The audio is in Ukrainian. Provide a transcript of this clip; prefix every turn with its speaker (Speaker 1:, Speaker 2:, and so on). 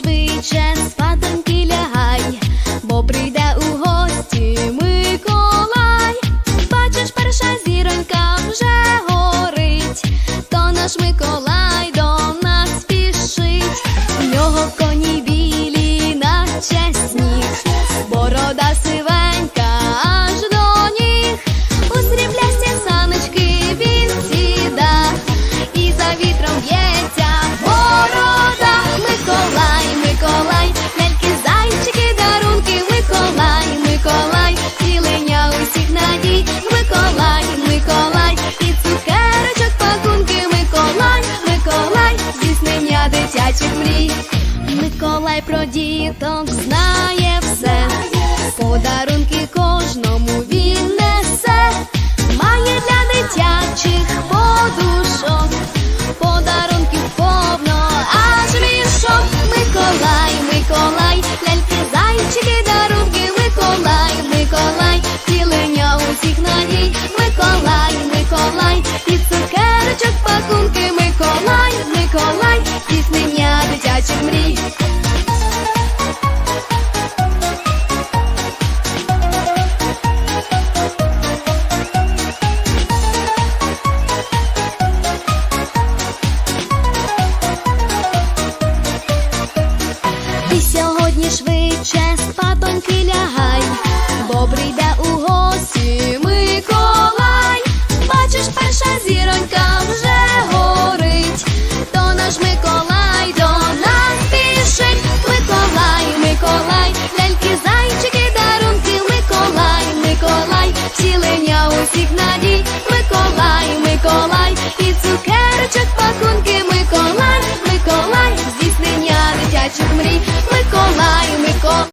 Speaker 1: швидше спадоньки лягай, бо прийде. Дитячих мрій. Миколай про діток знає все, усіх надій,